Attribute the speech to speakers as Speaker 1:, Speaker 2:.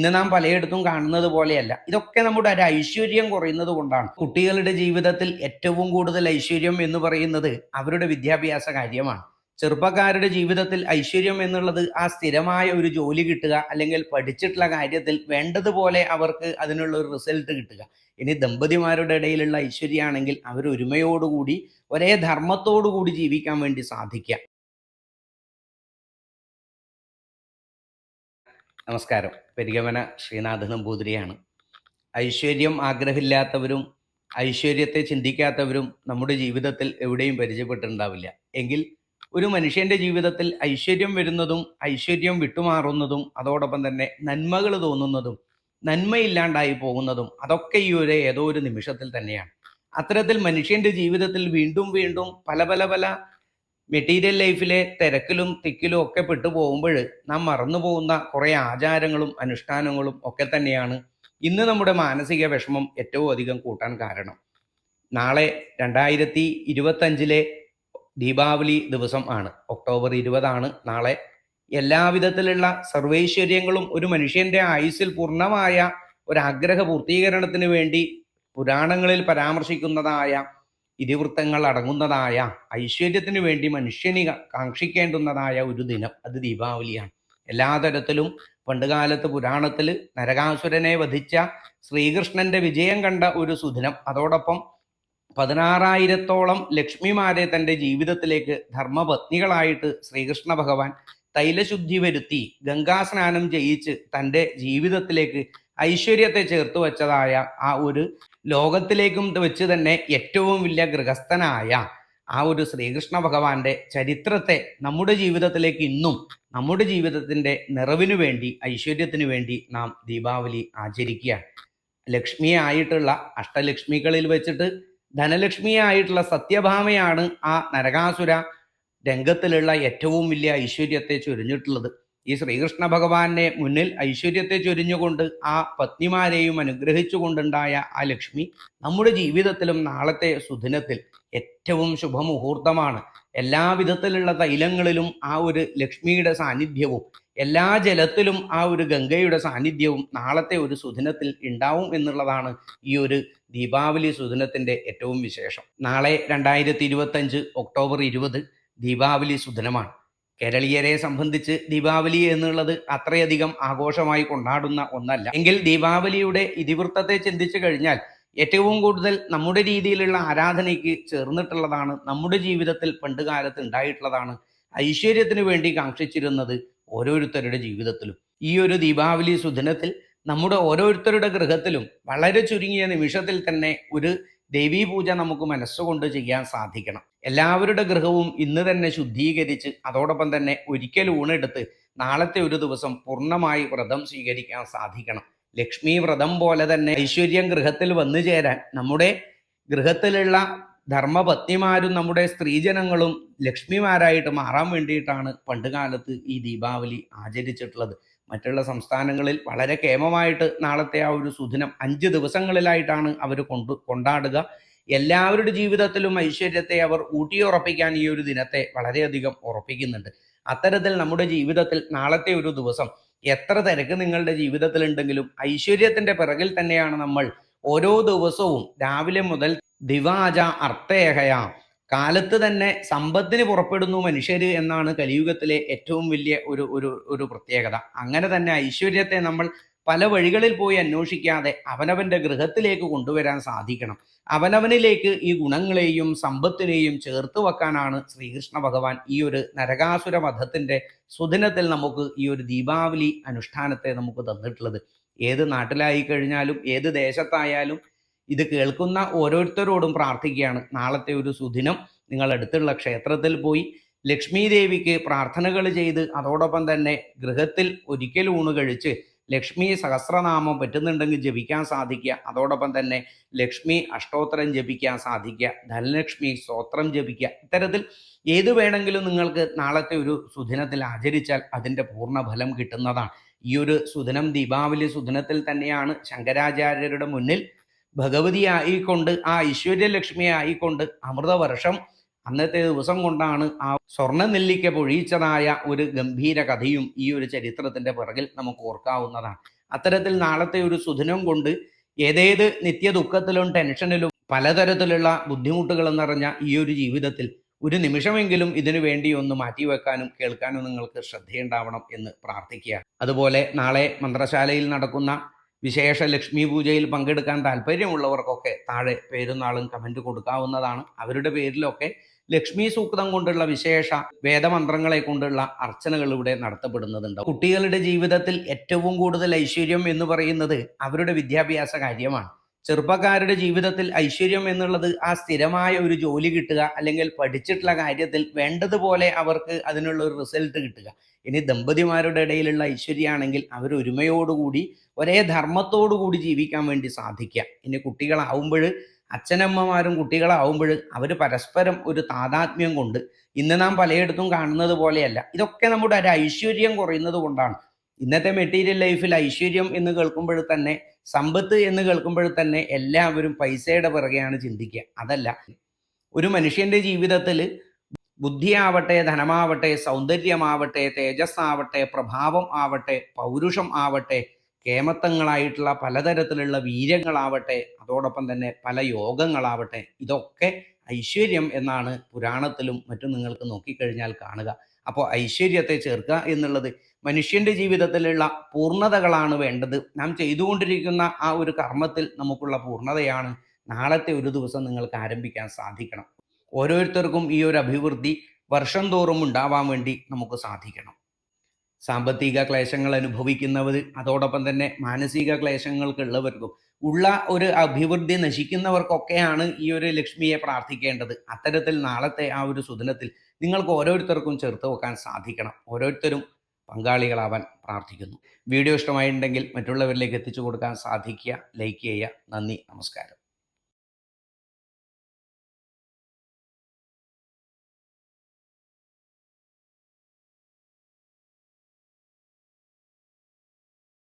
Speaker 1: ഇന്ന് നാം പലയിടത്തും കാണുന്നത് പോലെയല്ല. ഇതൊക്കെ നമ്മുടെ ഒരു ഐശ്വര്യം കുറയുന്നത് കൊണ്ടാണ്. കുട്ടികളുടെ ജീവിതത്തിൽ ഏറ്റവും കൂടുതൽ ഐശ്വര്യം എന്ന് പറയുന്നത് അവരുടെ വിദ്യാഭ്യാസ കാര്യമാണ്. ചെറുപ്പക്കാരുടെ ജീവിതത്തിൽ ഐശ്വര്യം എന്നുള്ളത് ആ സ്ഥിരമായ ഒരു ജോലി കിട്ടുക അല്ലെങ്കിൽ പഠിച്ചിട്ടുള്ള കാര്യത്തിൽ വേണ്ടതുപോലെ അവർക്ക് അതിനുള്ള ഒരു റിസൾട്ട് കിട്ടുക. ഇനി ദമ്പതിമാരുടെ ഇടയിലുള്ള ഐശ്വര്യമാണെങ്കിൽ അവർ ഒരുമയോടുകൂടി ഒരേ ധർമ്മത്തോടുകൂടി ജീവിക്കാൻ വേണ്ടി സാധിക്കുക. നമസ്കാരം. പെരികമന ശ്രീനാഥ് നമ്പൂതിരിയാണ് ഐശ്വര്യം ആഗ്രഹമില്ലാത്തവരും ഐശ്വര്യത്തെ ചിന്തിക്കാത്തവരും നമ്മുടെ ജീവിതത്തിൽ എവിടെയും പരിചയപ്പെട്ടിട്ടുണ്ടാവില്ല. എങ്കിൽ ഒരു മനുഷ്യന്റെ ജീവിതത്തിൽ ഐശ്വര്യം വരുന്നതും ഐശ്വര്യം വിട്ടുമാറുന്നതും അതോടൊപ്പം തന്നെ നന്മകൾ തോന്നുന്നതും നന്മയില്ലാണ്ടായി പോകുന്നതും അതൊക്കെ ഈ ഒരു ഏതോ ഒരു നിമിഷത്തിൽ തന്നെയാണ്. അത്തരത്തിൽ മനുഷ്യന്റെ ജീവിതത്തിൽ വീണ്ടും വീണ്ടും പല പല പല മെറ്റീരിയൽ ലൈഫിലെ തിരക്കിലും തിക്കിലും ഒക്കെ പെട്ടു പോകുമ്പോൾ നാം മറന്നു പോകുന്ന കുറേ ആചാരങ്ങളും അനുഷ്ഠാനങ്ങളും ഒക്കെ തന്നെയാണ് ഇന്ന് നമ്മുടെ മാനസിക വിഷമം ഏറ്റവും അധികം കൂട്ടാൻ കാരണം. നാളെ രണ്ടായിരത്തി ഇരുപത്തഞ്ചിലെ ദീപാവലി ദിവസം ആണ്. ഒക്ടോബർ ഇരുപതാണ്. നാളെ എല്ലാവിധത്തിലുള്ള സർവൈശ്വര്യങ്ങളും ഒരു മനുഷ്യന്റെ ആയുസ്സിൽ പൂർണമായ ഒരു ആഗ്രഹ പൂർത്തീകരണത്തിന് വേണ്ടി പുരാണങ്ങളിൽ പരാമർശിക്കുന്നതായ ഇതിവൃത്തങ്ങൾ അടങ്ങുന്നതായ ഐശ്വര്യത്തിന് വേണ്ടി മനുഷ്യന് കാക്ഷിക്കേണ്ടുന്നതായ ഒരു ദിനം. അത് ദീപാവലിയാണ്. എല്ലാ തരത്തിലും പണ്ടുകാലത്ത് പുരാണത്തിൽ നരകാസുരനെ വധിച്ച ശ്രീകൃഷ്ണന്റെ വിജയം കണ്ട ഒരു സുദിനം. അതോടൊപ്പം പതിനാറായിരത്തോളം ലക്ഷ്മിമാരെ തന്റെ ജീവിതത്തിലേക്ക് ധർമ്മപത്നികളായിട്ട് ശ്രീകൃഷ്ണ ഭഗവാൻ തൈലശുദ്ധി വരുത്തി ഗംഗാസ്നാനം ചെയ്യിച്ച് തന്റെ ജീവിതത്തിലേക്ക് ഐശ്വര്യത്തെ ചേർത്ത് വെച്ചതായ ആ ഒരു ലോകത്തിലേക്കും വെച്ച് തന്നെ ഏറ്റവും വലിയ ഗൃഹസ്ഥനായ ആ ഒരു ശ്രീകൃഷ്ണ ഭഗവാന്റെ ചരിത്രത്തെ നമ്മുടെ ജീവിതത്തിലേക്ക് ഇന്നും നമ്മുടെ ജീവിതത്തിന്റെ നിറവിനു വേണ്ടി ഐശ്വര്യത്തിനു വേണ്ടി നാം ദീപാവലി ആചരിക്കുകയാണ്. ലക്ഷ്മിയായിട്ടുള്ള അഷ്ടലക്ഷ്മികളിൽ വെച്ചിട്ട് ധനലക്ഷ്മിയായിട്ടുള്ള സത്യഭാമയാണ് ആ നരകാസുര രംഗത്തിലുള്ള ഏറ്റവും വലിയ ഐശ്വര്യത്തെ ചൊരിഞ്ഞിട്ടുള്ളത്. ഈ ശ്രീകൃഷ്ണ ഭഗവാന്റെ മുന്നിൽ ഐശ്വര്യത്തെ ചൊരിഞ്ഞുകൊണ്ട് ആ പത്നിമാരെയും അനുഗ്രഹിച്ചുകൊണ്ടുണ്ടായ ആ ലക്ഷ്മി നമ്മുടെ ജീവിതത്തിലും നാളത്തെ സുദിനത്തിൽ ഏറ്റവും ശുഭമുഹൂർത്തമാണ്. എല്ലാ വിധത്തിലുള്ള തൈലങ്ങളിലും ആ ഒരു ലക്ഷ്മിയുടെ സാന്നിധ്യവും എല്ലാ ജലത്തിലും ആ ഒരു ഗംഗയുടെ സാന്നിധ്യവും നാളത്തെ ഒരു സുദിനത്തിൽ ഉണ്ടാവും എന്നുള്ളതാണ് ഈ ഒരു ദീപാവലി സുദിനത്തിന്റെ ഏറ്റവും വിശേഷം. നാളെ രണ്ടായിരത്തി ഇരുപത്തഞ്ച് ഒക്ടോബർ ഇരുപത് ദീപാവലി സുദിനമാണ്. കേരളീയരെ സംബന്ധിച്ച് ദീപാവലി എന്നുള്ളത് അത്രയധികം ആഘോഷമായി കൊണ്ടാടുന്ന ഒന്നല്ല. എങ്കിൽ ദീപാവലിയുടെ ഇതിവൃത്തത്തെ ചിന്തിച്ചു കഴിഞ്ഞാൽ ഏറ്റവും കൂടുതൽ നമ്മുടെ രീതിയിലുള്ള ആരാധനയ്ക്ക് ചേർന്നിട്ടുള്ളതാണ് നമ്മുടെ ജീവിതത്തിൽ പണ്ടുകാലത്ത് ഉണ്ടായിട്ടുള്ളതാണ് ഐശ്വര്യത്തിന് വേണ്ടി കാക്ഷിച്ചിരുന്നത് ഓരോരുത്തരുടെ ജീവിതത്തിലും. ഈ ഒരു ദീപാവലി സുദിനത്തിൽ നമ്മുടെ ഓരോരുത്തരുടെ ഗൃഹത്തിലും വളരെ ചുരുങ്ങിയ നിമിഷത്തിൽ തന്നെ ഒരു ദേവീ പൂജ നമുക്ക് മനസ്സുകൊണ്ട് ചെയ്യാൻ സാധിക്കണം. എല്ലാവരുടെ ഗൃഹവും ഇന്ന് തന്നെ ശുദ്ധീകരിച്ച് അതോടൊപ്പം തന്നെ ഒരിക്കൽ ഊണെടുത്ത് നാളത്തെ ഒരു ദിവസം പൂർണമായി വ്രതം സ്വീകരിക്കാൻ സാധിക്കണം. ലക്ഷ്മി വ്രതം പോലെ തന്നെ ഐശ്വര്യം ഗൃഹത്തിൽ വന്നു ചേരാൻ നമ്മുടെ ഗൃഹത്തിലുള്ള ധർമ്മപത്നിമാരും നമ്മുടെ സ്ത്രീജനങ്ങളും ലക്ഷ്മിമാരായിട്ട് മാറാൻ വേണ്ടിയിട്ടാണ് പണ്ടുകാലത്ത് ഈ ദീപാവലി ആചരിച്ചിട്ടുള്ളത്. മറ്റുള്ള സംസ്ഥാനങ്ങളിൽ വളരെ കേമമായിട്ട് നാളത്തെ ആ ഒരു സുദിനം അഞ്ച് ദിവസങ്ങളിലായിട്ടാണ് അവർ കൊണ്ട് കൊണ്ടാടുക. എല്ലാവരുടെ ജീവിതത്തിലും ഐശ്വര്യത്തെ അവർ ഊട്ടിയുറപ്പിക്കാൻ ഈ ഒരു ദിനത്തെ വളരെയധികം ഉറപ്പിക്കുന്നുണ്ട്. അത്തരത്തിൽ നമ്മുടെ ജീവിതത്തിൽ നാളത്തെ ഒരു ദിവസം എത്ര തിരക്ക് നിങ്ങളുടെ ജീവിതത്തിൽ ഉണ്ടെങ്കിലും ഐശ്വര്യത്തിന്റെ പിറകിൽ തന്നെയാണ് നമ്മൾ ഓരോ ദിവസവും രാവിലെ മുതൽ ദിവാജ അർത്ഥേഹയ കാലത്ത് തന്നെ സമ്പത്തിന് പുറപ്പെടുന്നു മനുഷ്യർ എന്നാണ് കലിയുഗത്തിലെ ഏറ്റവും വലിയ ഒരു ഒരു ഒരു പ്രത്യേകത. അങ്ങനെ തന്നെ ഐശ്വര്യത്തെ നമ്മൾ പല വഴികളിൽ പോയി അന്വേഷിക്കാതെ അവനവന്റെ ഗൃഹത്തിലേക്ക് കൊണ്ടുവരാൻ സാധിക്കണം. അവനവനിലേക്ക് ഈ ഗുണങ്ങളെയും സമ്പത്തിനെയും ചേർത്ത് വെക്കാനാണ് ശ്രീകൃഷ്ണ ഭഗവാൻ ഈ ഒരു നരകാസുര വധത്തിന്റെ സുദിനത്തിൽ നമുക്ക് ഈ ഒരു ദീപാവലി അനുഷ്ഠാനത്തെ നമുക്ക് തന്നിട്ടുള്ളത്. ഏത് നാട്ടിലായി കഴിഞ്ഞാലും ഏത് ദേശത്തായാലും ഇത് കേൾക്കുന്ന ഓരോരുത്തരോടും പ്രാർത്ഥിക്കുകയാണ്. നാളത്തെ ഒരു സുദിനം നിങ്ങൾ അടുത്തുള്ള ക്ഷേത്രത്തിൽ പോയി ലക്ഷ്മി ദേവിക്ക് പ്രാർത്ഥനകൾ ചെയ്ത് അതോടൊപ്പം തന്നെ ഗൃഹത്തിൽ ഒരിക്കൽ ഊണ് കഴിച്ച് ലക്ഷ്മി സഹസ്രനാമം പറ്റുന്നുണ്ടെങ്കിൽ ജപിക്കാൻ സാധിക്കുക. അതോടൊപ്പം തന്നെ ലക്ഷ്മി അഷ്ടോത്തരം ജപിക്കാൻ സാധിക്കുക. ധനലക്ഷ്മി സ്തോത്രം ജപിക്കുക. ഇത്തരത്തിൽ ഏത് വേണമെങ്കിലും നിങ്ങൾക്ക് നാളത്തെ ഒരു സുദിനത്തിൽ ആചരിച്ചാൽ അതിന്റെ പൂർണ ഫലം കിട്ടുന്നതാണ്. ഈ ഒരു സുദിനം ദീപാവലി സുദിനത്തിൽ തന്നെയാണ് ശങ്കരാചാര്യരുടെ മുന്നിൽ ഭഗവതി ആയിക്കൊണ്ട് ആ ഐശ്വര്യലക്ഷ്മി ആയിക്കൊണ്ട് അമൃതവർഷം അന്നത്തെ ദിവസം കൊണ്ടാണ് ആ സ്വർണ നെല്ലിക്ക പൊഴിയിച്ചതായ ഒരു ഗംഭീര കഥയും ഈ ഒരു ചരിത്രത്തിന്റെ പിറകിൽ നമുക്ക് ഓർക്കാവുന്നതാണ്. അത്തരത്തിൽ നാളത്തെ ഒരു സുദിനം കൊണ്ട് ഏതേത് നിത്യ ദുഃഖത്തിലും ടെൻഷനിലും പലതരത്തിലുള്ള ബുദ്ധിമുട്ടുകൾ നിറഞ്ഞ ഈ ഒരു ജീവിതത്തിൽ ഒരു നിമിഷമെങ്കിലും ഇതിനു വേണ്ടി ഒന്ന് മാറ്റിവെക്കാനും കേൾക്കാനും നിങ്ങൾക്ക് ശ്രദ്ധയുണ്ടാവണം എന്ന് പ്രാർത്ഥിക്കുക. അതുപോലെ നാളെ മന്ത്രശാലയിൽ നടക്കുന്ന വിശേഷ ലക്ഷ്മി പൂജയിൽ പങ്കെടുക്കാൻ താല്പര്യമുള്ളവർക്കൊക്കെ താഴെ പേരും നാളും കമന്റ് കൊടുക്കാവുന്നതാണ്. അവരുടെ പേരിലൊക്കെ ലക്ഷ്മി സൂക്തം കൊണ്ടുള്ള വിശേഷ വേദമന്ത്രങ്ങളെ കൊണ്ടുള്ള അർച്ചനകൾ ഇവിടെ നടത്തപ്പെടുന്നതുണ്ട് കുട്ടികളുടെ ജീവിതത്തിൽ ഏറ്റവും കൂടുതൽ ഐശ്വര്യം എന്ന് പറയുന്നത് അവരുടെ വിദ്യാഭ്യാസ കാര്യമാണ്. ചെറുപ്പക്കാരുടെ ജീവിതത്തിൽ ഐശ്വര്യം എന്നുള്ളത് ആ സ്ഥിരമായ ഒരു ജോലി കിട്ടുക അല്ലെങ്കിൽ പഠിച്ചിട്ടുള്ള കാര്യത്തിൽ വേണ്ടതുപോലെ അവർക്ക് അതിനുള്ള ഒരു റിസൾട്ട് കിട്ടുക. ഇനി ദമ്പതിമാരുടെ ഇടയിലുള്ള ഐശ്വര്യമാണെങ്കിൽ അവർ ഒരുമയോടുകൂടി ഒരേ ധർമ്മത്തോടു കൂടി ജീവിക്കാൻ വേണ്ടി സാധിക്കുക. ഇനി കുട്ടികളാവുമ്പോൾ അച്ഛനമ്മമാരും കുട്ടികളാവുമ്പോൾ അവർ പരസ്പരം ഒരു താതാത്മ്യം കൊണ്ട് ഇന്ന് നാം പലയിടത്തും കാണുന്നത് പോലെയല്ല. ഇതൊക്കെ നമ്മുടെ ഒരു ഐശ്വര്യം കുറയുന്നത് കൊണ്ടാണ്. ഇന്നത്തെ മെറ്റീരിയൽ ലൈഫിൽ ഐശ്വര്യം എന്ന് കേൾക്കുമ്പോൾ തന്നെ സമ്പത്ത് എന്ന് കേൾക്കുമ്പോൾ തന്നെ എല്ലാവരും പൈസയുടെ പിറകെയാണ് ചിന്തിക്കുക. അതല്ല. ഒരു മനുഷ്യന്റെ ജീവിതത്തിൽ ബുദ്ധിയാവട്ടെ ധനമാവട്ടെ സൗന്ദര്യമാവട്ടെ തേജസ് ആവട്ടെ പ്രഭാവം ആവട്ടെ പൗരുഷം ആവട്ടെ കേമത്തങ്ങളായിട്ടുള്ള പലതരത്തിലുള്ള വീര്യങ്ങളാവട്ടെ അതോടൊപ്പം തന്നെ പല യോഗങ്ങളാവട്ടെ ഇതൊക്കെ ഐശ്വര്യം എന്നാണ് പുരാണത്തിലും മറ്റും നിങ്ങൾക്ക് നോക്കിക്കഴിഞ്ഞാൽ കാണുക. അപ്പോൾ ഐശ്വര്യത്തെ ചേർക്കുക എന്നുള്ളത് മനുഷ്യന്റെ ജീവിതത്തിലുള്ള പൂർണതകളാണ് വേണ്ടത്. നാം ചെയ്തുകൊണ്ടിരിക്കുന്ന ആ ഒരു കർമ്മത്തിൽ നമുക്കുള്ള പൂർണതയാണ് നാളത്തെ ഒരു ദിവസം നിങ്ങൾക്ക് ആരംഭിക്കാൻ സാധിക്കണം. ഓരോരുത്തർക്കും ഈ ഒരു അഭിവൃദ്ധി വർഷം തോറും ഉണ്ടാവാൻ വേണ്ടി നമുക്ക് സാധിക്കണം. സാമ്പത്തിക ക്ലേശങ്ങൾ അനുഭവിക്കുന്നവർ അതോടൊപ്പം തന്നെ മാനസിക ക്ലേശങ്ങൾക്കുള്ളവർക്കും ഉള്ള ഒരു അഭിവൃദ്ധി നശിക്കുന്നവർക്കൊക്കെയാണ് ഈ ഒരു ലക്ഷ്മിയെ പ്രാർത്ഥിക്കേണ്ടത്. അത്തരത്തിൽ നാളത്തെ ആ ഒരു സുദിനത്തിൽ നിങ്ങൾക്ക് ഓരോരുത്തർക്കും ചേർത്ത് വെക്കാൻ സാധിക്കണം. ഓരോരുത്തരും പങ്കാളികളാവാൻ പ്രാർത്ഥിക്കുന്നു. വീഡിയോ ഇഷ്ടമായിട്ടുണ്ടെങ്കിൽ മറ്റുള്ളവരിലേക്ക് എത്തിച്ചു കൊടുക്കാൻ സാധിക്കുക. ലൈക്ക് ചെയ്യുക. നന്ദി. നമസ്കാരം.